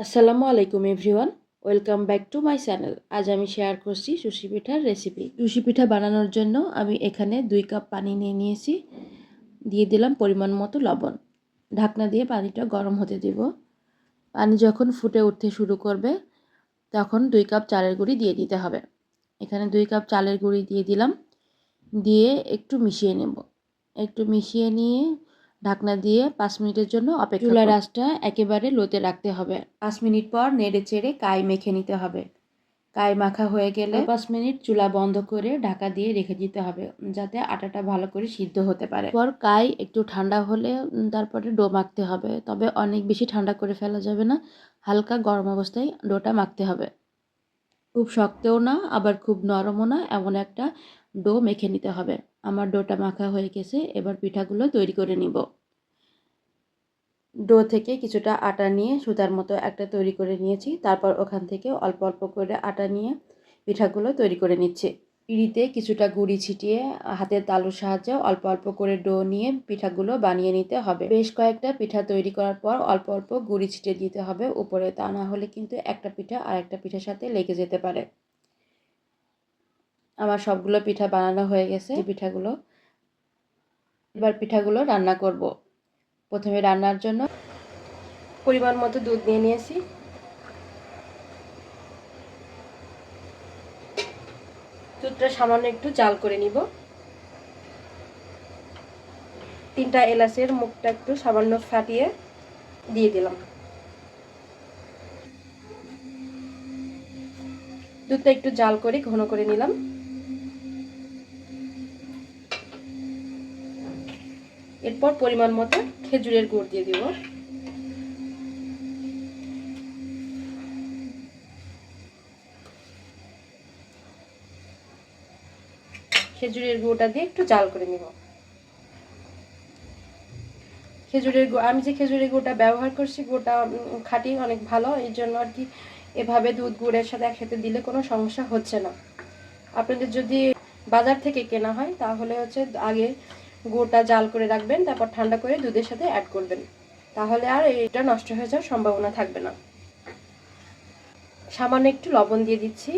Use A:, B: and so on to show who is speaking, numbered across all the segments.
A: আসসালামু আলাইকুম, everyone. Welcome back to my channel. আজ আমি শেয়ার করছি সুশি পিঠার রেসিপি। সুশি পিঠা বানানোর জন্য আমি এখানে দুই কাপ পানি নিয়ে নিয়েছি। দিয়ে দিলাম পরিমাণ মতো লবণ। ঢাকনা দিয়ে পানিটা গরম হতে দিব। পানি যখন ফুটে উঠতে শুরু করবে, তখন দুই কাপ চালের গুঁড়ি দিয়ে দিতে হবে। এখানে দুই কাপ চালের গুঁড়ি দিয়ে দিলাম। দিয়ে একটু মিশিয়ে নেব। একটু মিশিয়ে নিয়ে ঢাকনা দিয়ে পাঁচ মিনিটের জন্য অপেক্ষা চুলার আঁচটা একেবারে লোতে রাখতে হবে। পাঁচ মিনিট পর নেড়ে চেড়ে কাই মেখে নিতে হবে। কাই মাখা হয়ে গেলে পাঁচ মিনিট চুলা বন্ধ করে ঢাকা দিয়ে রেখে দিতে হবে যাতে আটাটা ভালো করে সিদ্ধ হতে পারে। পর কাই একটু ঠান্ডা হলে তারপরে ডো মাখতে হবে তবে অনেক বেশি ঠান্ডা করে ফেলা যাবে না। হালকা গরম অবস্থায় ডোটা মাখতে হবে। খুব শক্তও না, আবার খুব নরমও না, এমন একটা ডো মেখে নিতে হবে। আমার ডোটা মাখা হয়ে গেছে, এবার পিঠাগুলো তৈরি করে নিব। ডো থেকে কিছুটা আটা নিয়ে সুতার মতো একটা তৈরি করে নিয়েছি, তারপর ওখান থেকে অল্প অল্প করে আটা নিয়ে পিঠাগুলো তৈরি করে নিচ্ছে। পিড়িতে কিছুটা গুড়ি ছিটিয়ে হাতের তালুর সাহায্যে অল্প অল্প করে ডো নিয়ে পিঠাগুলো বানিয়ে নিতে হবে। বেশ কয়েকটা পিঠা তৈরি করার পর অল্প অল্প গুড়ি ছিটিয়ে দিতে হবে উপরে, তা না হলে কিন্তু একটা পিঠা আর একটা পিঠার সাথে লেগে যেতে পারে। আমার সবগুলো পিঠা বানানো হয়ে গেছে। পিঠাগুলো, এবার পিঠাগুলো রান্না করব। প্রথমে রান্নার জন্য পরিমাণ মতো দুধ নিয়ে নিয়েছি। দুধটা সামান্য একটু জাল করে নিব। তিনটা এলাচের মুখটা একটু সামান্য ফাটিয়ে দিয়ে দিলাম। দুধটা একটু জাল করে ঘন করে নিলাম। এরপর পরিমাণ মতো খেজুরের গুড় দিয়ে দিব। খেজুরের গুঁড়োটা দিয়ে একটু জাল করে নিব। খেজুরের গুঁড়ো আমি যে খেজুরের গুঁড়োটা ব্যবহার করছি গুঁড়োটা খাটি অনেক ভালো, এই জন্য আর কি এভাবে দুধ গুড়ের সাথে একসাথে দিলে কোনো সমস্যা হচ্ছে না। আপনাদের যদি বাজার থেকে কেনা হয়, তাহলে হচ্ছে আগে গুড়টা জাল করে রাখবেন, তারপর ঠান্ডা করে দুধের সাথে অ্যাড করবেন। তাহলে আর এটা নষ্ট হয়ে যাওয়ার সম্ভাবনা থাকবে না। সামান্য একটু লবণ দিয়ে দিচ্ছি।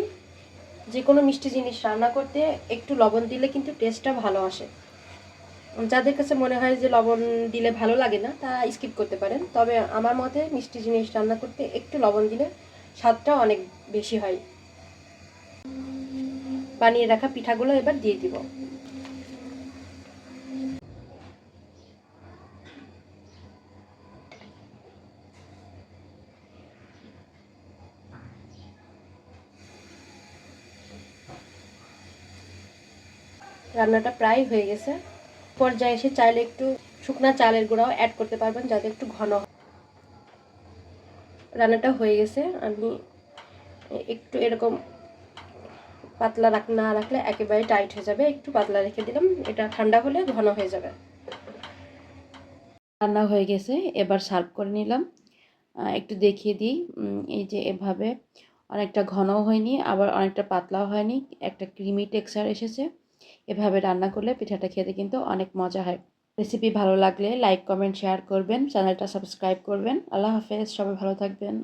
A: যে কোনো মিষ্টি জিনিস রান্না করতে একটু লবণ দিলে কিন্তু টেস্টটা ভালো আসে। যাদের কাছে মনে হয় যে লবণ দিলে ভালো লাগে না তা স্কিপ করতে পারেন। তবে আমার মতে মিষ্টি জিনিস রান্না করতে একটু লবণ দিলে স্বাদটা অনেক বেশি হয়। বানিয়ে রাখা পিঠাগুলো এবার দিয়ে দিব। রান্নাটা প্রায় হয়ে গেছে। পর্যায়ে এসে চাইলে একটু শুকনা চালের গুঁড়াও অ্যাড করতে পারবেন যাতে একটু ঘন রান্নাটা হয়ে গেছে। আমি একটু এরকম পাতলা রাখ, না রাখলে একেবারে টাইট হয়ে যাবে। একটু পাতলা রেখে দিলাম। এটা ঠান্ডা হলে ঘন হয়ে যাবে। রান্না হয়ে গেছে। এবার সার্ভ করে নিলাম। একটু দেখিয়ে দিই। এই যে এভাবে অনেকটা ঘনও হয়নি, আবার অনেকটা পাতলাও হয়নি। একটা ক্রিমি টেক্সচার এসেছে। এভাবে রান্না করলে পিঠাটা খেতে কিন্তু অনেক মজা হয়। রেসিপি ভালো লাগলে লাইক, কমেন্ট, শেয়ার করবেন। চ্যানেলটা সাবস্ক্রাইব করবেন। আল্লাহ হাফেজ। সবাই ভালো থাকবেন।